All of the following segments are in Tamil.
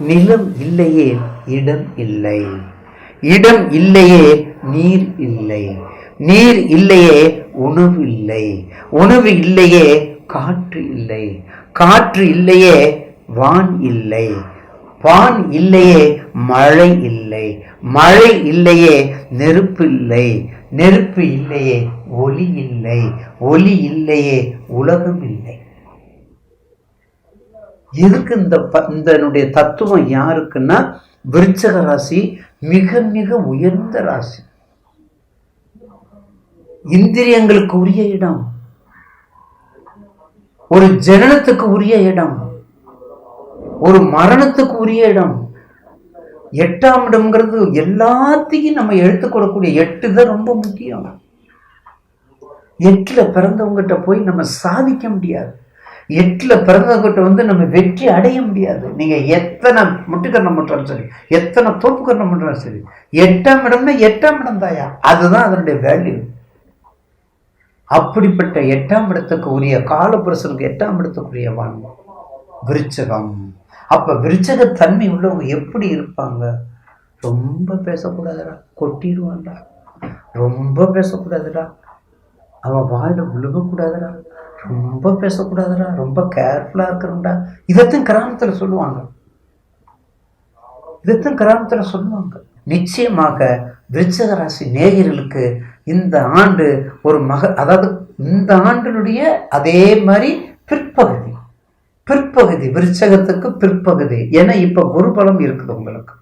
நிலம் இல்லையே இடம் இல்லை. இடம் இல்லையே நீர் இல்லை. நீர் இல்லையே உணவு இல்லை. உணவு இல்லையே காற்று இல்லை. காற்று இல்லையே வான் இல்லை. வான் இல்லையே மழை இல்லை. மழை இல்லையே நெருப்பு இல்லை. நெருப்பு இல்லையே ஒளி இல்லை. ஒளி இல்லையே உலகம் இல்லை. எதுக்கு இந்த ப- இதனுடைய தத்துவம் யாருக்குன்னா விருச்சக ராசி மிக மிக உயர்ந்த ராசி. இந்திரியங்களுக்கு உரிய இடம். ஒரு ஜனனத்துக்கு உரிய இடம். ஒரு மரணத்துக்கு உரிய இடம். எட்டாம் இடம்ங்கிறது எல்லாத்தையும் நம்ம எடுத்துக்கொள்ளக்கூடிய எட்டு தான் ரொம்ப முக்கியம். எட்டில் பிறந்தவங்ககிட்ட போய் நம்ம சாதிக்க முடியாது. எட்டில் பிறந்தவங்கிட்ட வந்து நம்ம வெற்றி அடைய முடியாது. நீங்க எத்தனை முட்டுக்கரணம் பண்ணுறாலும் சரி எத்தனை தோப்புக்கரணம் பண்ணுறாலும் சரி எட்டாம் இடம்னா எட்டாம் இடம் தாயா? அதுதான் அதனுடைய வேல்யூ அப்படிப்பட்ட எட்டாம் இடத்துக்கு உரிய காலபுருஷனுக்கு எட்டாம் இடத்துக்குரிய வாழ்வு. விருச்சகம். அப்போ விருச்சக தன்மை உள்ளவங்க எப்படி இருப்பாங்க? ரொம்ப பேசக்கூடாதுடா கொட்டிடுவான்டா. ரொம்ப பேசக்கூடாதுடா. அவன் வாயில விழுகக்கூடாதுடா. ரொம்ப பேசக்கூடாதுடா ரொம்ப கேர்ஃபுல்லாக இருக்கணும்டா. இதைத்தான் கிராமத்தில் சொல்லுவாங்க. இதைத்தான் கிராமத்தில் சொல்லுவாங்க. நிச்சயமாக விருச்சக ராசி நேயர்களுக்கு இந்த ஆண்டு ஒரு மக அதாவது இந்த ஆண்டினுடைய அதே மாதிரி பிற்பகுதி. பிற்பகுதி விருச்சகத்துக்கு பிற்பகுதி. ஏன்னா இப்ப குருபலம் இருக்குது உங்களுக்கு.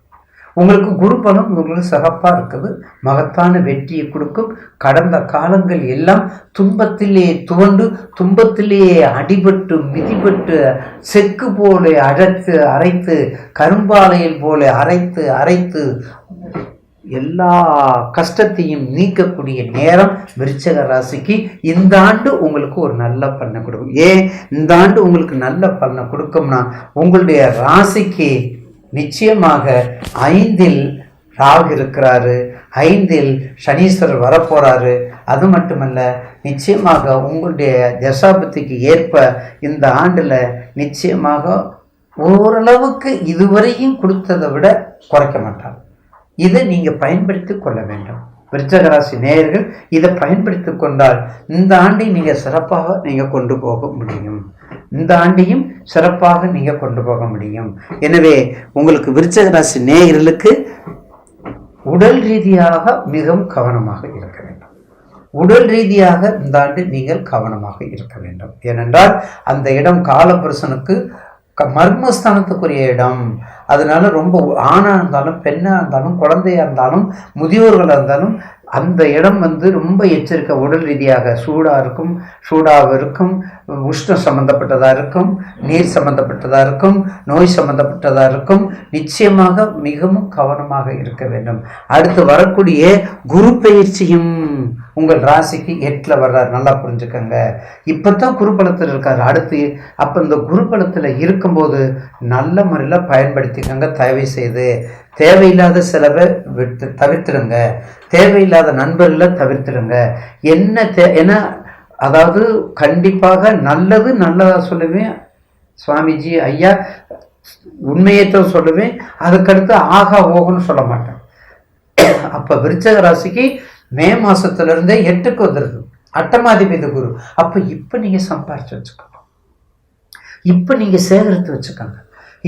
உங்களுக்கு குரு பலம் உங்களுக்கு சிறப்பாக இருக்குது. மகத்தான வெற்றியை கொடுக்கும். கடந்த காலங்கள் எல்லாம் துன்பத்திலே துவண்டு துன்பத்திலேயே அடிபட்டு மிதிபட்டு செக்கு போல அழைத்து அரைத்து கரும்பாலையில் போல அரைத்து அரைத்து எல்லா கஷ்டத்தையும் நீக்கக்கூடிய நேரம் விருச்சக ராசிக்கு இந்த ஆண்டு உங்களுக்கு ஒரு நல்ல பலனை கொடுக்கும். ஏன்? இந்த ஆண்டு உங்களுக்கு நல்ல பலனை கொடுக்கும்னா உங்களுடைய ராசிக்கு நிச்சயமாக ஐந்தில் ராகு இருக்கிறாரு. ஐந்தில் சனீஸ்வரர் வரப்போறாரு. அது மட்டுமல்ல நிச்சயமாக உங்களுடைய தசாபத்திக்கு ஏற்ப இந்த ஆண்டில் நிச்சயமாக ஓரளவுக்கு இதுவரையும் கொடுத்ததை விட குறைக்க மாட்டாங்க இதை நீங்கள் பயன்படுத்தி கொள்ள வேண்டும். விருச்சகராசி நேயர்கள் இதை பயன்படுத்தி கொண்டால் இந்த ஆண்டை நீங்கள் சிறப்பாக நீங்கள் கொண்டு போக முடியும். இந்த ஆண்டையும் சிறப்பாக நீங்கள் கொண்டு போக முடியும். எனவே உங்களுக்கு விருச்சக ராசி நேயர்களுக்கு உடல் ரீதியாக மிகவும் கவனமாக இருக்க வேண்டும். உடல் ரீதியாக இந்த ஆண்டு நீங்கள் கவனமாக இருக்க வேண்டும். ஏனென்றால் அந்த இடம் காலபுருஷனுக்கு க- மர்மஸ்தானத்துக்குரிய இடம். அதனால ரொம்ப ஆணா இருந்தாலும் பெண்ணா இருந்தாலும் குழந்தையா இருந்தாலும் முதியோர்களாக இருந்தாலும் அந்த இடம் வந்து ரொம்ப எச்சரிக்கை உடல் ரீதியாக சூடாக இருக்கும் சூடாக இருக்கும் உஷ்ணம் சம்மந்தப்பட்டதாக இருக்கும் நீர் சம்மந்தப்பட்டதாக இருக்கும் நோய் சம்மந்தப்பட்டதாக இருக்கும் நிச்சயமாக மிகவும் கவனமாக இருக்க வேண்டும். அடுத்து வரக்கூடிய குரு பயிற்சியும் உங்கள் ராசிக்கு எட்டில் வர்றார் நல்லா புரிஞ்சுக்கங்க. இப்போ தான் குருபலத்தில் இருக்கார். அடுத்து அப்போ இந்த குருபலத்தில் இருக்கும்போது நல்ல முறையில் பயன்படுத்திக்கங்க தயவு செய்து. தேவையில்லாத செலவை விட்டு தவிர்த்துடுங்க தேவையில்லாத நண்பர்களை தவிர்த்துடுங்க. என்ன தே ஏன்னா அதாவது கண்டிப்பாக நல்லது நல்லதாக சொல்லுவேன் சுவாமிஜி ஐயா உண்மையைத்தான் சொல்லுவேன் அதுக்கடுத்து ஆகா ஓகோன்னு சொல்ல மாட்டேன். அப்போ விருச்சக ராசிக்கு மே மாதத்துலேருந்தே எட்டுக்கு வந்துடுது அட்டமாதிபதி குரு. அப்போ இப்போ நீங்கள் சம்பாரித்து வச்சுக்கோங்க. இப்போ நீங்கள் சேகரித்து வச்சுக்கோங்க.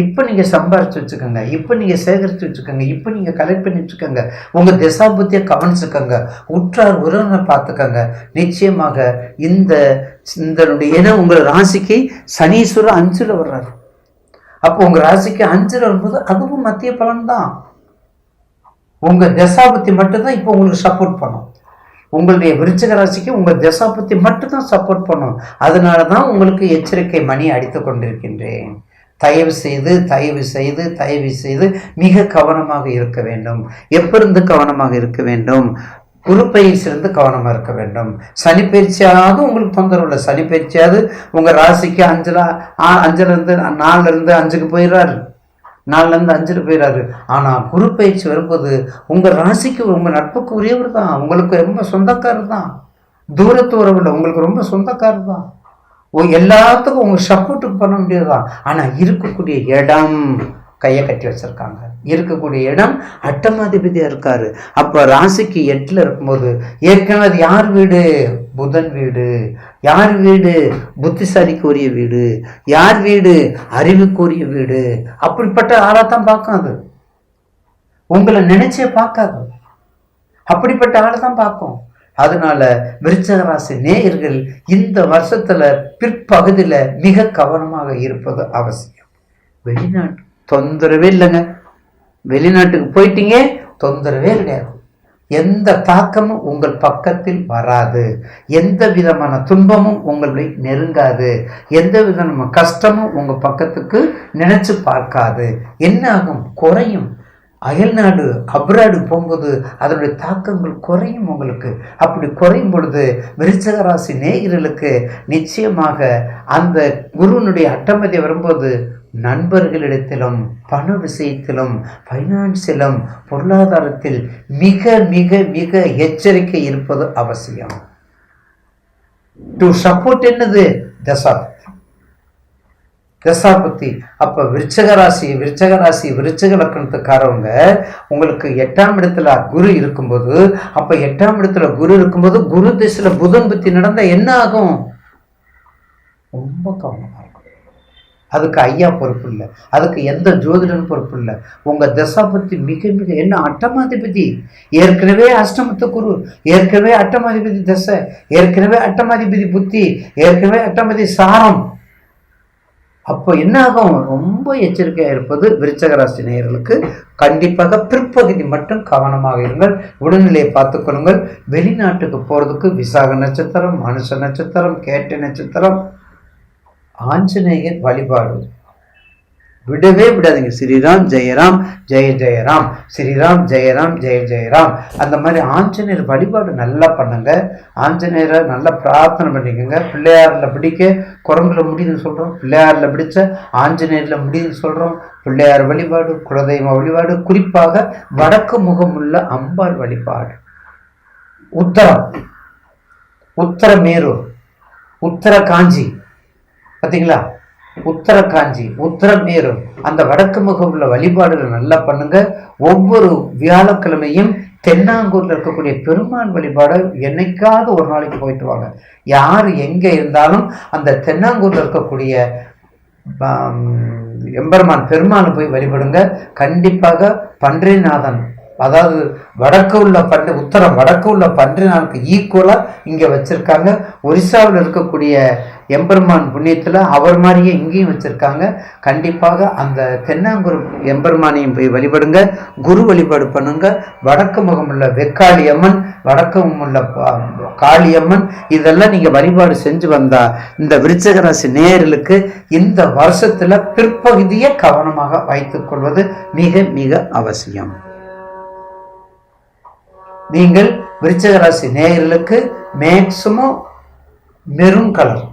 இப்போ நீங்கள் சம்பாரிச்சு வச்சுக்கோங்க. இப்போ நீங்கள் சேகரித்து வச்சுக்கோங்க. இப்போ நீங்கள் கலெக்ட் பண்ணி வச்சுக்கோங்க உங்க திசாபுத்தியை கவனிச்சுக்கோங்க. உற்றார் உறவினை பார்த்துக்கோங்க. நிச்சயமாக இந்த இந்த ஏன்னா உங்கள் ராசிக்கு சனீஸ்வரர் அஞ்சில் வர்றாரு. அப்போ உங்கள் ராசிக்கு அஞ்சில் வரும்போது அதுவும் மத்திய பலன் தான். உங்கள் தசாபத்தி மட்டும்தான் இப்போ உங்களுக்கு சப்போர்ட் பண்ணும். உங்களுடைய விருச்சிக ராசிக்கு உங்கள் தசாபத்தி மட்டும்தான் சப்போர்ட் பண்ணும். அதனால தான் உங்களுக்கு எச்சரிக்கை மணி அடித்து கொண்டிருக்கின்றேன். தயவு செய்து தயவு செய்து தயவு செய்து மிக கவனமாக இருக்க வேண்டும். எப்பிருந்து கவனமாக இருக்க வேண்டும்? குரு பயிற்சியிலிருந்து கவனமாக இருக்க வேண்டும். சனி பயிற்சியாவது உங்களுக்கு தொந்தரவு இல்லை. சனி பயிற்சியாவது உங்கள் ராசிக்கு அஞ்சலா அஞ்சிலிருந்து நாலுலேருந்து அஞ்சுக்கு போயிடுறாரு. நாலுலேருந்து இருந்து அஞ்சுல போயிடுறாரு. ஆனால் குரு பயிற்சி வரும்போது உங்கள் ராசிக்கு உங்கள் நட்புக்கு உரியவர் தான். உங்களுக்கு ரொம்ப சொந்தக்காரர் தான். தூரத்து உறவு இல்லை. உங்களுக்கு ரொம்ப சொந்தக்காரர் தான். எல்லாத்துக்கும் உங்க சப்போர்ட்டுக்கு பண்ண முடியாதுதான் ஆனா இருக்கக்கூடிய இடம் கையை கட்டி வச்சிருக்காங்க. இருக்கக்கூடிய இடம் அட்டமாதிபதியா இருக்காரு. அப்போ ராசிக்கு எட்டுல இருக்கும்போது ஏற்கனவே அது யார் வீடு? புதன் வீடு. யார் வீடு? புத்திசாலிக்குரிய வீடு. யார் வீடு? அறிவுக்குரிய வீடு. அப்படிப்பட்ட ஆளாக தான் அது உங்களை நினைச்சே பார்க்காது. அப்படிப்பட்ட ஆளை தான் பார்க்கும். அதனால விருச்சகராசி நேயர்கள் இந்த வருஷத்துல பிற்பகுதியில மிக கவனமாக இருப்பது அவசியம். வெளிநாட்டு தொந்தரவே இல்லைங்க. வெளிநாட்டுக்கு போயிட்டீங்க தொந்தரவே கிடையாது. எந்த தாக்கமும் உங்கள் பக்கத்தில் வராது. எந்த விதமான துன்பமும் உங்களை நெருங்காது. எந்த விதமான கஷ்டமும் உங்கள் பக்கத்துக்கு நினைச்சு பார்க்காது. என்ன ஆகும் குறையும். அயல்நாடு அப்ராடு போகும்போது அதனுடைய தாக்கங்கள் குறையும் உங்களுக்கு. அப்படி குறையும் பொழுது விருச்சகராசி நேயர்களுக்கு நிச்சயமாக அந்த குருவனுடைய அட்டமதி வரும்போது நண்பர்களிடத்திலும் பண விஷயத்திலும் ஃபைனான்சியிலும் பொருளாதாரத்தில் மிக மிக மிக எச்சரிக்கை இருப்பது அவசியம். டு சப்போர்ட் என்னது? தசா தசாபுத்தி அப்போ விருச்சக ராசி விருச்சக ராசி விருச்சக லக்கணத்துக்காரவங்க உங்களுக்கு எட்டாம் இடத்துல குரு இருக்கும்போது அப்போ எட்டாம் இடத்துல குரு இருக்கும்போது குரு திசையில் புதன் புத்தி நடந்தால் என்ன ஆகும்? ரொம்ப கவனமாக இருக்கும் அதுக்கு ஐயா பொறுப்பு இல்லை. அதுக்கு எந்த ஜோதிடன் பொறுப்பு இல்லை. உங்கள் தசாபத்தி மிக மிக என்ன அட்டமாதிபதி? ஏற்கனவே அஷ்டமத்து குரு ஏற்கனவே அட்டமாதிபதி தசை ஏற்கனவே அட்டமாதிபதி புத்தி ஏற்கனவே அட்டமதி சாரம். அப்போ என்ன ஆகும் ரொம்ப எச்சரிக்கையாக இருப்பது விருச்சகராசி நேயர்களுக்கு. கண்டிப்பாக பிற்பகுதி மட்டும் கவனமாக இருங்கள். உடல்நிலையை பார்த்துக்கொள்ளுங்கள் வெளிநாட்டுக்கு போகிறதுக்கு விசாக நட்சத்திரம் மனுஷ நட்சத்திரம் கேட்ட நட்சத்திரம் ஆஞ்சநேயர் வழிபாடு. விடவே விடாதீங்க. ஸ்ரீராம் ஜெயராம் ஜெய ஜெயராம். ஸ்ரீராம் ஜெயராம் ஜெய ஜெயராம். அந்த மாதிரி ஆஞ்சநேயர் வழிபாடு நல்லா பண்ணுங்க. ஆஞ்சநேயரை நல்லா பிரார்த்தனை பண்ணிக்கோங்க. பிள்ளையாரில் பிடிக்க குரங்குல முடியுதுன்னு சொல்கிறோம் பிள்ளையாரில் பிடிச்ச ஆஞ்சநேயரில் முடியுதுன்னு சொல்கிறோம் பிள்ளையார் வழிபாடு குலதெய்வ வழிபாடு குறிப்பாக வடக்கு முகமுள்ள அம்பாள் வழிபாடு. உத்தரம். உத்தரமேரூர். உத்தர காஞ்சி பார்த்தீங்களா உத்தர காஞ்சி உத்தரமேரு அந்த வடக்கு முகம் உள்ள வழிபாடுகள் நல்லா பண்ணுங்க. ஒவ்வொரு வியாழக்கிழமையும் தென்னாங்கூரில் இருக்கக்கூடிய பெருமான் வழிபாடு என்னைக்காவது ஒரு நாளைக்கு போயிட்டு வாங்க. யார் எங்கே இருந்தாலும் அந்த தென்னாங்கூரில் இருக்கக்கூடிய எம்பெருமான் பெருமானை போய் வழிபடுங்க. கண்டிப்பாக பன்றிநாதன் அதாவது வடக்கு உள்ள பன்றி உத்தரம் வடக்கு உள்ள பன்றிநாளுக்கு ஈக்குவலாக இங்கே வச்சுருக்காங்க. ஒரிசாவில் இருக்கக்கூடிய எம்பெருமான் புண்ணியத்தில் அவர் மாதிரியே இங்கேயும் வச்சுருக்காங்க. கண்டிப்பாக அந்த தென்னாங்குரு எம்பெருமானையும் போய் வழிபடுங்க. குரு வழிபாடு பண்ணுங்க. வடக்கு முகமுள்ள வெக்காளி அம்மன் வடக்கு உள்ள காளியம்மன் இதெல்லாம் நீங்கள் வழிபாடு செஞ்சு வந்தால் இந்த விருச்சக ராசி நேயர்களுக்கு இந்த வருஷத்தில் பிற்பகுதியை கவனமாக வைத்துக்கொள்வது மிக மிக அவசியம். நீங்கள் விருச்சக ராசி நேயர்களுக்கு மேக்சிமம் மெரூன் கலர்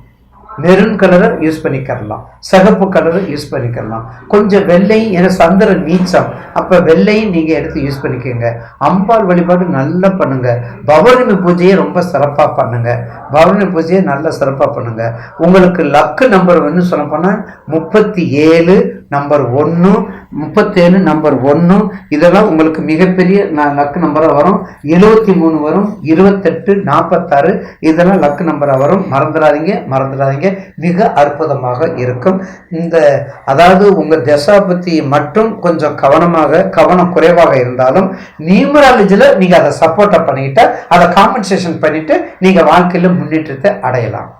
மெரூன் கலரை யூஸ் பண்ணிக்கிறலாம். சிகப்பு கலரை யூஸ் பண்ணிக்கலாம் கொஞ்சம் வெள்ளையும் ஏன்னா சந்திரன் நீச்சம். அப்போ வெள்ளையும் நீங்கள் எடுத்து யூஸ் பண்ணிக்கோங்க. அம்பாள் வழிபாடு நல்லா பண்ணுங்கள் பௌர்ணமி பூஜையை ரொம்ப சிறப்பாக பண்ணுங்கள் பௌர்ணமி பூஜையை நல்லா சிறப்பாக பண்ணுங்கள் உங்களுக்கு லக்கு நம்பர் வந்து சொல்ல போனால் முப்பத்தி ஏழு நம்பர் ஒன்று முப்பத்தேழு நம்பர் ஒன்று இதெல்லாம் உங்களுக்கு மிகப்பெரிய லக்கு நம்பராக வரும். எழுபத்தி மூணு வரும். இருபத்தெட்டு நாற்பத்தாறு இதெல்லாம் லக்கு நம்பராக வரும். மறந்துடாதீங்க மறந்துடாதீங்க. மிக அற்புதமாக இருக்கும். இந்த அதாவது உங்கள் தசாபத்தி மட்டும் கொஞ்சம் கவனமாக கவனம் குறைவாக இருந்தாலும் நியூமராலஜியில் நீங்கள் அதை சப்போர்ட்டை பண்ணிக்கிட்டா அதை காம்பன்சேஷன் பண்ணிவிட்டு நீங்கள் வாழ்க்கையில் முன்னேற்றத்தை அடையலாம்.